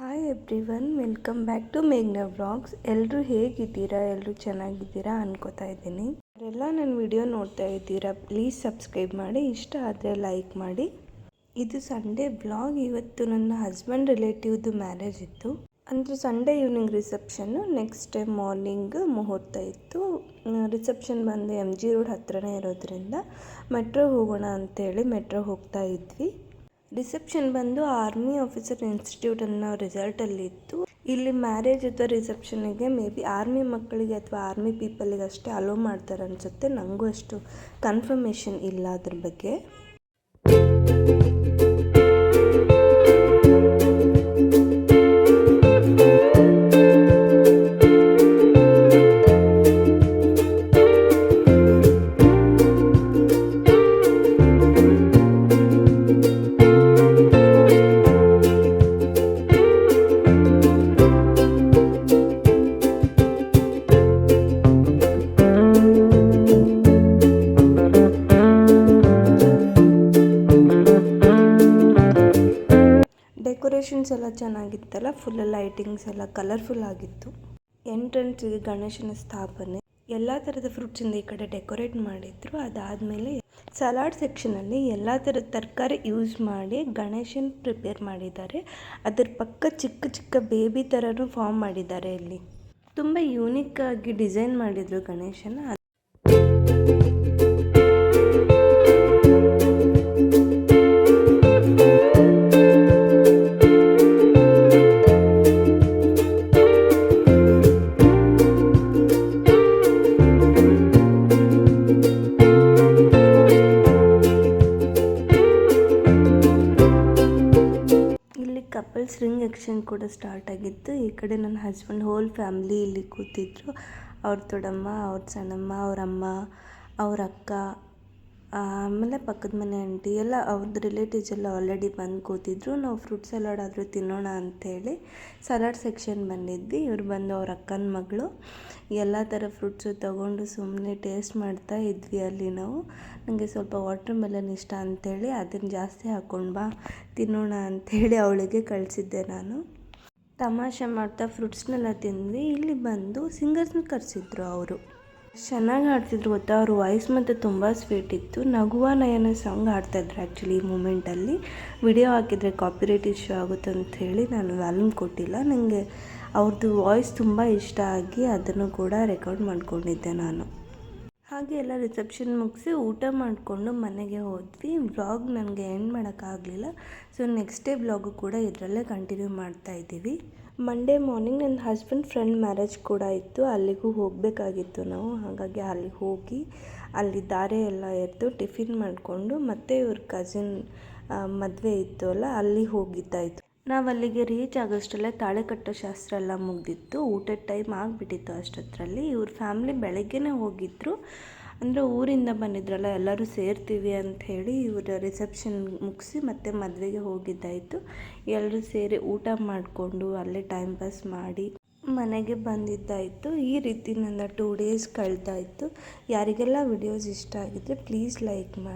Hi everyone welcome back to ಮೇಘ್ನ vlogs ಎಲ್ಲರೂ ಹೇಗಿದ್ದೀರಾ? ಎಲ್ಲರೂ ಚೆನ್ನಾಗಿದ್ದೀರಾ ಅನ್ಕೋತಾ ಇದ್ದೀನಿ. ಅವರೆಲ್ಲ ನನ್ನ ವಿಡಿಯೋ ನೋಡ್ತಾ ಇದ್ದೀರಾ ಪ್ಲೀಸ್ ಸಬ್ಸ್ಕ್ರೈಬ್ ಮಾಡಿ. ಇಷ್ಟ ಆದರೆ ಲೈಕ್ ಮಾಡಿ. ಇದು ಸಂಡೇ ಬ್ಲಾಗ್ ಇವತ್ತು ನನ್ನ ಹಸ್ಬೆಂಡ್ ರಿಲೇಟಿವ್ದು ಮ್ಯಾರೇಜ್ ಇತ್ತು. ಅಂದರೆ Sunday evening reception next day morning ಮುಹೂರ್ತ ಇತ್ತು. ರಿಸೆಪ್ಷನ್ ಬಂದು ಎಂ ಜಿ ರೋಡ್ ಹತ್ರನೇ ಇರೋದ್ರಿಂದ ಮೆಟ್ರೋ ಹೋಗೋಣ ಅಂತೇಳಿ ಮೆಟ್ರೋ ಹೋಗ್ತಾ ಇದ್ವಿ. ರಿಸೆಪ್ಷನ್ ಬಂದು ಆರ್ಮಿ ಆಫೀಸರ್ ಇನ್ಸ್ಟಿಟ್ಯೂಟ್ ಅನ್ನೋ ಇತ್ತು ಇಲ್ಲಿ ಮ್ಯಾರೇಜ್ ಅಥವಾ ರಿಸೆಪ್ಷನಿಗೆ ಮೇ ಬಿ ಆರ್ಮಿ ಮಕ್ಕಳಿಗೆ ಅಥವಾ ಆರ್ಮಿ ಪೀಪಲಿಗೆ ಅಷ್ಟೇ ಅಲೋ ಮಾಡ್ತಾರೆ ಅನ್ಸುತ್ತೆ. ನನಗೂ ಅಷ್ಟು ಕನ್ಫರ್ಮೇಷನ್ ಇಲ್ಲ ಅದ್ರ ಬಗ್ಗೆ. ಡೆಕೋರೇಷನ್ಸ್ ಎಲ್ಲ ಚೆನ್ನಾಗಿತ್ತಲ್ಲ ಫುಲ್ ಲೈಟಿಂಗ್ಸ್ ಎಲ್ಲ ಕಲರ್ಫುಲ್ ಆಗಿತ್ತು. ಎಂಟ್ರೆನ್ಸ್ ಗಣೇಶನ ಸ್ಥಾಪನೆ, ಎಲ್ಲ ಥರದ ಫ್ರೂಟ್ಸಿಂದ ಈ ಕಡೆ ಡೆಕೋರೇಟ್ ಮಾಡಿದ್ರು. ಅದಾದಮೇಲೆ ಸಲಾಡ್ ಸೆಕ್ಷನಲ್ಲಿ ಎಲ್ಲ ಥರದ ತರಕಾರಿ ಯೂಸ್ ಮಾಡಿ ಗಣೇಶನ್ ಪ್ರಿಪೇರ್ ಮಾಡಿದ್ದಾರೆ. ಅದರ ಪಕ್ಕ ಚಿಕ್ಕ ಚಿಕ್ಕ ಬೇಬಿ ಥರನೂ ಫಾರ್ಮ್ ಮಾಡಿದ್ದಾರೆ ಇಲ್ಲಿ. ತುಂಬ ಯೂನಿಕ್ ಆಗಿ ಡಿಸೈನ್ ಮಾಡಿದರು ಗಣೇಶನ. ಎಕ್ಸ್ಚೇಂಜ್ ಕೂಡ ಸ್ಟಾರ್ಟ್ ಆಗಿತ್ತು. ಈ ಕಡೆ ನನ್ನ ಹಸ್ಬೆಂಡ್ ಹೋಲ್ ಫ್ಯಾಮ್ಲಿ ಇಲ್ಲಿ ಕೂತಿದ್ರು. ಅವ್ರ ದೊಡ್ಡಮ್ಮ, ಅವ್ರ ಸಣ್ಣಮ್ಮ, ಅವ್ರ ಅಮ್ಮ, ಅವ್ರ ಅಕ್ಕ ಆಮೇಲೆ ಪಕ್ಕದ ಮನೆ ಆಂಟಿ ಎಲ್ಲ ಅವ್ರದ್ದು ರಿಲೇಟಿವ್ಸ್ ಎಲ್ಲ ಆಲ್ರೆಡಿ ಬಂದು ಕೂತಿದ್ರು. ನಾವು ಫ್ರೂಟ್ ಸಲಾಡ್ ಆದರೂ ತಿನ್ನೋಣ ಅಂಥೇಳಿ ಸಲಾಡ್ ಸೆಕ್ಷನ್ ಬಂದಿದ್ವಿ. ಇವ್ರು ಬಂದು ಅವ್ರ ಅಕ್ಕನ ಮಗಳು ಎಲ್ಲ ಥರ ಫ್ರೂಟ್ಸು ತೊಗೊಂಡು ಸುಮ್ಮನೆ ಟೇಸ್ಟ್ ಮಾಡ್ತಾ ಇದ್ವಿ ಅಲ್ಲಿ ನಾವು. ನನಗೆ ಸ್ವಲ್ಪ ವಾಟರ್ ಮೆಲನ್ ಇಷ್ಟ ಅಂಥೇಳಿ ಅದನ್ನು ಜಾಸ್ತಿ ಹಾಕ್ಕೊಂಡು ಬಾ, ತಿನ್ನೋಣ ಅಂಥೇಳಿ ಅವಳಿಗೆ ಕಳಿಸಿದ್ದೆ ನಾನು. ತಮಾಷೆ ಮಾಡ್ತಾ ಫ್ರೂಟ್ಸ್ನೆಲ್ಲ ತಿಂದ್ವಿ. ಇಲ್ಲಿ ಬಂದು ಸಿಂಗರ್ಸ್ನ ಕರೆಸಿದ್ರು ಅವರು. ಚೆನ್ನಾಗಿ ಹಾಡ್ತಿದ್ರು ಗೊತ್ತಾ? ಅವ್ರ ವಾಯ್ಸ್ ಮತ್ತು ತುಂಬ ಸ್ವೀಟ್ ಇತ್ತು. ನಗುವ ನಯನ ಸಾಂಗ್ ಹಾಡ್ತಾಯಿದ್ರು ಆ್ಯಕ್ಚುಲಿ ಈ ಮೂಮೆಂಟಲ್ಲಿ ವಿಡಿಯೋ ಹಾಕಿದರೆ ಕಾಪಿರೈಟ್ ಇಶ್ಯೂ ಆಗುತ್ತೆ ಅಂತ ಹೇಳಿ ನಾನು ವ್ಯಾಲ್ಯೂಮ್ ಕೊಟ್ಟಿಲ್ಲ. ನನಗೆ ಅವ್ರದ್ದು ವಾಯ್ಸ್ ತುಂಬ ಇಷ್ಟ ಆಗಿ ಅದನ್ನು ಕೂಡ ರೆಕಾರ್ಡ್ ಮಾಡ್ಕೊಂಡಿದ್ದೆ ನಾನು. ಹಾಗೆ ಎಲ್ಲ ರಿಸೆಪ್ಷನ್ ಮುಗಿಸಿ ಊಟ ಮಾಡಿಕೊಂಡು ಮನೆಗೆ ಹೋದ್ವಿ. ವ್ಲಾಗ್ ನನಗೆ ಎಂಡ್ ಮಾಡೋಕ್ಕಾಗಲಿಲ್ಲ ಸೊ ನೆಕ್ಸ್ಟ್ ಡೇ ವ್ಲಾಗು ಕೂಡ ಇದರಲ್ಲೇ ಕಂಟಿನ್ಯೂ ಮಾಡ್ತಾ ಇದ್ದೀವಿ. ಮಂಡೇ ಮಾರ್ನಿಂಗ್ ನನ್ನ ಹಸ್ಬೆಂಡ್ ಫ್ರೆಂಡ್ ಮ್ಯಾರೇಜ್ ಕೂಡ ಇತ್ತು. ಅಲ್ಲಿಗೂ ಹೋಗಬೇಕಾಗಿತ್ತು ನಾವು. ಹಾಗಾಗಿ ಅಲ್ಲಿಗೆ ಹೋಗಿ ಅಲ್ಲಿ ಧಾರೆ ಎಲ್ಲ ಎತ್ತು ಟಿಫಿನ್ ಮಾಡಿಕೊಂಡು ಮತ್ತೆ ಇವ್ರ ಕಸಿನ್ ಮದುವೆ ಇತ್ತು ಅಲ್ಲ, ಅಲ್ಲಿ ಹೋಗಿದ್ದಾಯಿತು. ನಾವು ಅಲ್ಲಿಗೆ ರೀಚ್ ಆಗೋಷ್ಟರಲ್ಲೇ ತಾಳೆ ಕಟ್ಟೋ ಶಾಸ್ತ್ರ ಎಲ್ಲ ಮುಗ್ದಿತ್ತು. ಊಟದ ಟೈಮ್ ಆಗಿಬಿಟ್ಟಿತ್ತು ಅಷ್ಟೊತ್ತರಲ್ಲಿ. ಇವ್ರ ಫ್ಯಾಮ್ಲಿ ಬೆಳಗ್ಗೆನೇ ಹೋಗಿದ್ರು. ಅಂದರೆ ಊರಿಂದ ಬಂದಿದ್ರಲ್ಲ, ಎಲ್ಲರೂ ಸೇರ್ತೀವಿ ಅಂತ ಹೇಳಿ ಇವರ ರಿಸೆಪ್ಷನ್ ಮುಗಿಸಿ ಮತ್ತೆ ಮದುವೆಗೆ ಹೋಗಿದ್ದಾಯಿತು. ಎಲ್ಲರೂ ಸೇರಿ ಊಟ ಮಾಡಿಕೊಂಡು ಅಲ್ಲೇ ಟೈಮ್ ಪಾಸ್ ಮಾಡಿ ಮನೆಗೆ ಬಂದಿದ್ದಾಯಿತು. ಈ ರೀತಿ ನನ್ನ ಟೂ ಡೇಸ್ ಕಳೆದಾಯಿತು. ಯಾರಿಗೆಲ್ಲ ವಿಡಿಯೋಸ್ ಇಷ್ಟ ಆಗಿದ್ರೆ ಪ್ಲೀಸ್ ಲೈಕ್ ಮಾಡಿ.